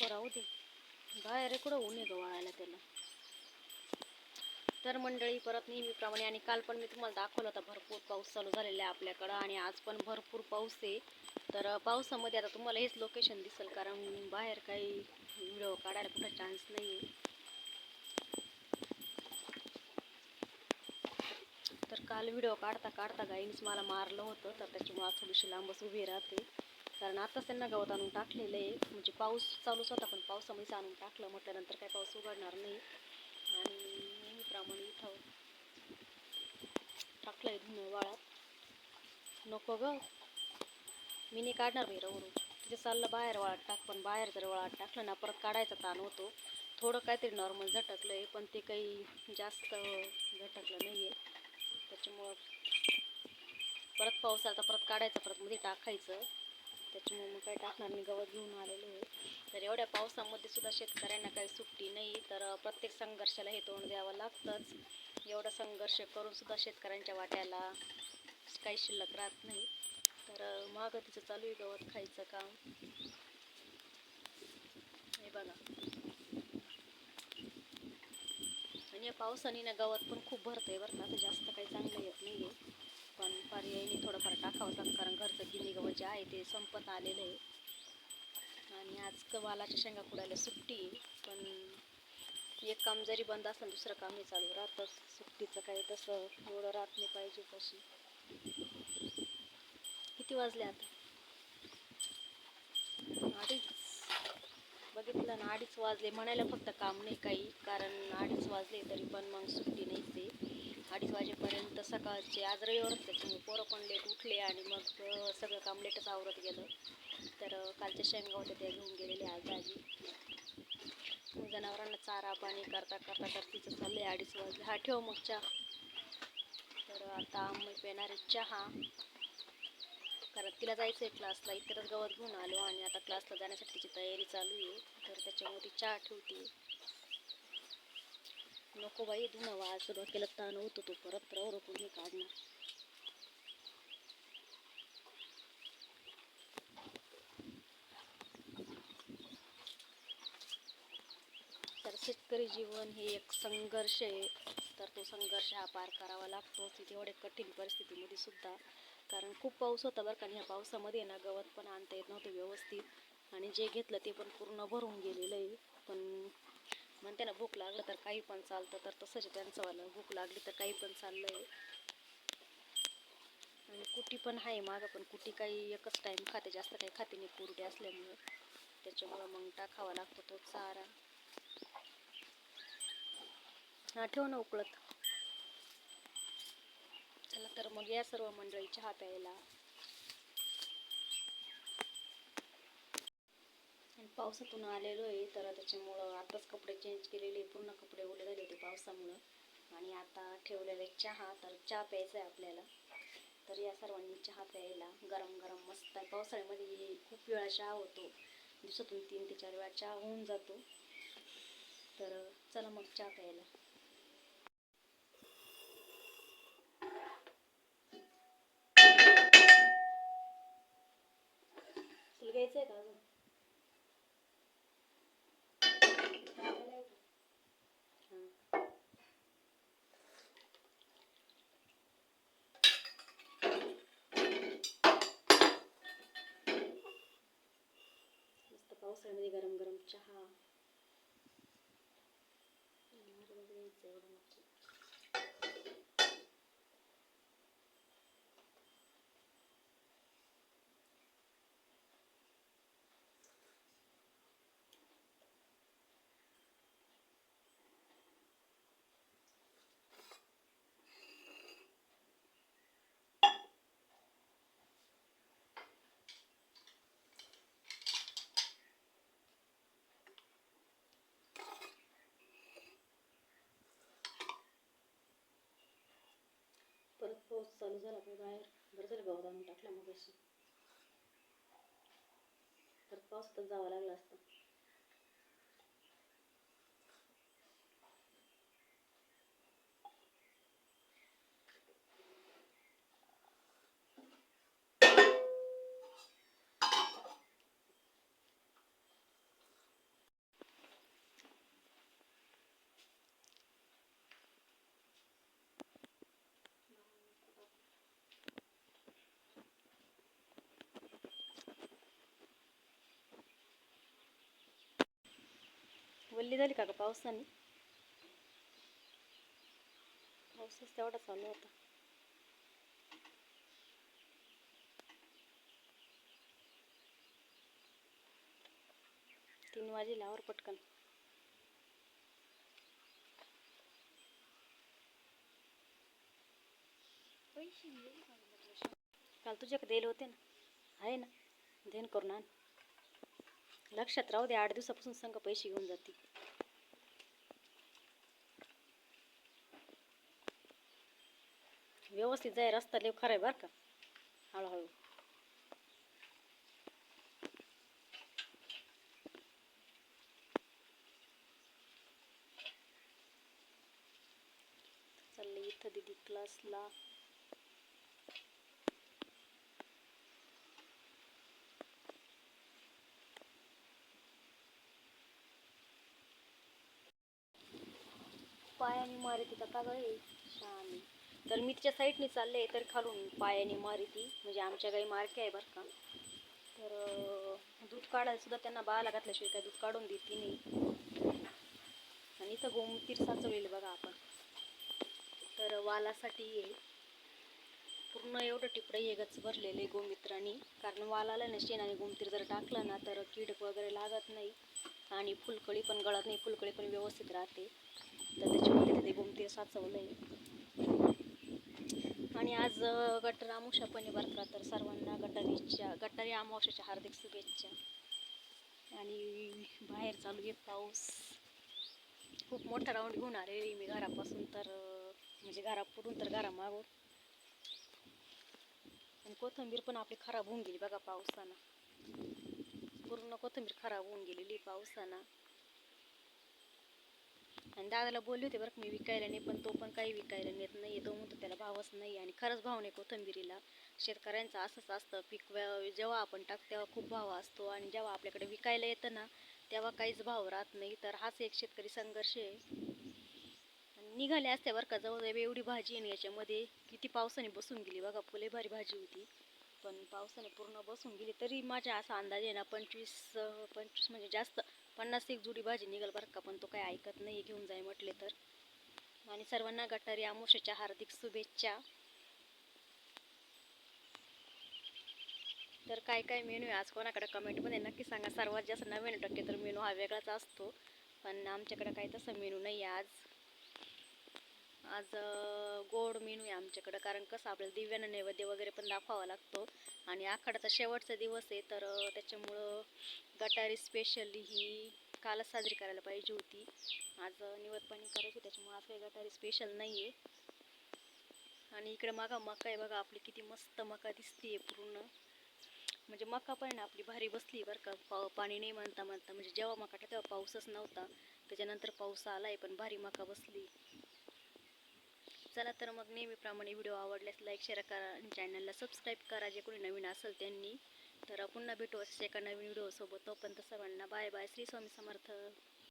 नको राहू दे. बाहेर कुठं ऊन आहे वाळायला त्याला. तर मंडळी परत नेहमीप्रमाणे आणि काल पण मी तुम्हाला दाखवलं होता भरपूर पाऊस चालू झालेला आहे आपल्याकडं आणि आज पण भरपूर पाऊस आहे. तर पावसामध्ये आता तुम्हाला हेच लोकेशन दिसेल कारण बाहेर काही व्हिडिओ काढायला कुठं चान्स नाही आहे तर काल व्हिडिओ काढता काढता गाईनीच मला मारलं होतं तर त्याच्यामुळे आज थोडीशी लांबच उभी राहते. कारण आताच त्यांना गवत आणून टाकलेलं आहे. म्हणजे पाऊस चालूच होता पण पावसामध्येच आणून टाकलं. म्हटल्यानंतर काय पाऊस उघडणार नाही. आणि नेहमीप्रमाणे इथं टाकलंय धुणं वाळात. नको ग. मी नाही काढणार बाई रवरू तिथे चाललं बाहेर वाळात टाक पण बाहेर जर वाळात टाकलं ना परत काढायचा ताण होतो. थोडं काहीतरी नॉर्मल झटकलं आहे पण ते काही जास्त झटकलं नाही आहे त्याच्यामुळं परत पाऊस आला तर परत काढायचं परत मध्ये टाकायचं. त्याच्यामुळे मग काय टाकणार? मी गवत घेऊन आलेलो आहे. तर एवढ्या पावसामध्ये सुद्धा शेतकऱ्यांना काही सुट्टी नाही. तर प्रत्येक संघर्षाला हे तोंड द्यावं लागतंच. एवढा संघर्ष करून सुद्धा शेतकऱ्यांच्या वाट्याला काही शिल्लक राहत नाही. तर मागं तिचं चालू आहे गवत खायचं काम. हे बघा. आणि या पावसाने ना गवत पण खूप भरतंय बरं का. तर जास्त काही चांगलं येत नाही आहे पण पर्यायी थोडंफार टाकावंच लागतं कारण घरचं गिनी गवत जे आहे ते संपत आलेलं आहे. आणि आज कवालाच्या शेंगा कुडायला सुट्टी पण एक काम जरी बंद असलं दुसरं काम हे चालू राहतंच. सुट्टीचं काही तसं एवढं राहत नाही पाहिजे तशी. किती वाजले आता? अडीच. बघितलं ना अडीच वाजले. म्हणायला फक्त काम नाही काही कारण अडीच वाजले तरी पण मग सुट्टी नाहीच आहे. अडीच वाजेपर्यंत सकाळचे. आज रविवार त्याच्यामुळे पोरं पण लेट उठले आणि मग सगळं काम लेटच आवरत गेलं. तर कालच्या शेंगा होत्या त्या घेऊन गेलेले आज आजी. जनावरांना चारा पाणी करता करता तर तिचं चाललंय अडीच वाजले. हा ठेव मग चहा. तर आता आम्ही पेणार आहे चहा. कारण तिला जायचं आहे क्लासला. इतरच गवत घेऊन आलो आणि आता क्लासला जाण्यासाठी तिची तयारी चालू आहे. तर त्याच्यामुळे ती चहा ठेवते. नको बाई धुणं वाज डोक्याला ताण होतो तो परत रव रोखून मी काढणार तर शेतकरी जीवन हे एक संघर्ष आहे. तर तो संघर्ष हा पार करावा लागतो. तिथे एवढ्या कठीण परिस्थितीमध्ये सुद्धा. कारण खूप पाऊस होता बरं कारण ह्या पावसामध्ये ना गवत पण आणता येत नव्हतं व्यवस्थित. आणि जे घेतलं ते पण पूर्ण भरून गेलेलं आहे. पण म्हणते ना भूक लागलं तर काही पण चालतं तर तसंच त्यांचं वालं. भूक लागली तर काही पण चाललं आहे आणि कुटी पण आहे मागं पण कुटी काही एकच टाईम खाते जास्त काही खाते नाही कुरडे असल्यामुळं. त्याच्यामुळं मग टाकावा लागतो तो चारा. हा ठेव ना उकळत. चला तर मग या सर्व मंडळी चहा प्यायला. आणि पावसातून आलेलो आहे तर आताच कपडे चेंज केलेले पूर्ण कपडे ओले झाले होते पावसामुळं. आणि आता ठेवलेले चहा तर चहा प्यायचा आहे आपल्याला. तर या सर्वांनी चहा प्यायला गरम गरम मस्त आहे. पावसाळ्यामध्ये खूप वेळा चहा होतो. दिवसातून तीन ते चार वेळा चहा होऊन जातो. तर चला मग चहा प्यायला. पावसाळ्यामध्ये गरम गरम चहा. पाऊस चालू झाला काय बाहेर? बरं झालं गवत आणून टाकला मग अशी पाऊस पावसातच जावं लागलं असतं. वल्ली झाली का का पावसाने? पाऊसच तेवढा चालू होता. तीन वाजेला लावर पटकन काल तुझ्याकडे दिले होते ना. आहे ना. देण करून आण. लक्षात राहू दे आठ दिवसापासून संघ पैसे घेऊन जाते. व्यवस्थित जाय रस्ता लेव खरा आहे बरं का? हळूहळू. चालले इथं दिदी क्लासला पायाने मारिती का का गं शानी. तर मी तिच्या साईडने चालले तर खालून पायाने मारिती म्हणजे आमच्या गाई मारकी आहे बरं का. तर अं, दूध काढायला सुद्धा त्यांना बाळाला घातल्याशिवाय काय दूध काढून देते नाही. आणि इथं गोमतीर साचवलेलं बघा आपण. तर वालासाठी आहे पूर्ण एवढं टिपडं एकच गच भरलेलं आहे गोमित्राने. कारण वालाला ना शेण आणि गोमतीर जर टाकलं ना तर कीडक वगैरे लागत नाही. आणि फुलकळी पण गळत नाही. फुलकळी पण व्यवस्थित राहते. तर त्याच्यामध्ये तिथे गोमती साचवलं आहे आणि आज गटर अमुषा पण बरका तर सर्वांना गटारीच्या गटारी अमावस्याच्या हार्दिक शुभेच्छा. आणि बाहेर चालू आहे पाऊस. खूप मोठा राऊंड घेऊन आलेली मी घरापासून तर म्हणजे घरापुढून तर घरामागून. आणि कोथिंबीर पण आपली खराब होऊन गेली बघा पावसानं. पूर्ण कोथिंबीर खराब होऊन गेलेली पावसानं. आणि दादाला बोलले होते बरं मी विकायला नाही पण तो पण काही विकायला नेत नाही तो म्हणतो त्याला भावच नाही आणि खरंच भाव नाही कोथंबिरीला शेतकऱ्यांचं असंच असतं. पीक जेव्हा आपण टाक तेव्हा खूप भाव असतो. आणि जेव्हा आपल्याकडे विकायला येतं ना तेव्हा काहीच भाव राहत नाही. तर हाच एक शेतकरी संघर्ष आहे. आणि निघाले असते बरं का जवळजवळ एवढी भाजी आहे ना याच्यामध्ये किती पावसाने बसून गेली. बघा फुले भारी भाजी होती. पण पावसाने पूर्ण बसून गेली. तरी माझ्या असा अंदाज आहे ना पंचवीस पंचवीस म्हणजे जास्त पन्नास एक जुडी भाजी निघाल बरं का पण तो काही ऐकत नाही घेऊन जाय म्हटले तर. आणि सर्वांना गटारी आमोशाच्या हार्दिक शुभेच्छा. तर काय काय मेनू आहे आज कोणाकडे कमेंटमध्ये नक्की सांगा. सर्वात जास्त नव्याण्णव टक्के तर मेनू हा वेगळाच असतो. पण आमच्याकडे काही तसं मेनू नाही आहे आज. आज गोड मेनू आहे आमच्याकडं. कारण कसं आपल्याला दिव्यानं नैवेद्य वगैरे पण दाखवावा लागतो. आणि आखाड्याचा शेवटचा दिवस आहे तर त्याच्यामुळं गटारी स्पेशली ही कालच साजरी करायला पाहिजे होती. आज अं, निवद पाणी करायची त्याच्यामुळे आज काही गटारी स्पेशल नाही आहे आणि इकडे मागा मका आहे बघा आपली किती मस्त मका दिसते पूर्ण. म्हणजे मका पण आपली भारी बसली बरं का. पाव पाणी नाही म्हणता म्हणता. म्हणजे जेव्हा मका टा तेव्हा पाऊसच नव्हता. त्याच्यानंतर पाऊस आलाय पण भारी मका बसली. चला तर मग नेहमीप्रमाणे व्हिडिओ आवडल्यास लाईक शेअर करा आणि चॅनलला सबस्क्राईब करा. जे कोणी नवीन असेल त्यांनी तर पुन्हा भेटू असे एका नवीन व्हिडिओसोबत. तोपर्यंत सर्वांना बाय बाय श्री स्वामी समर्थ.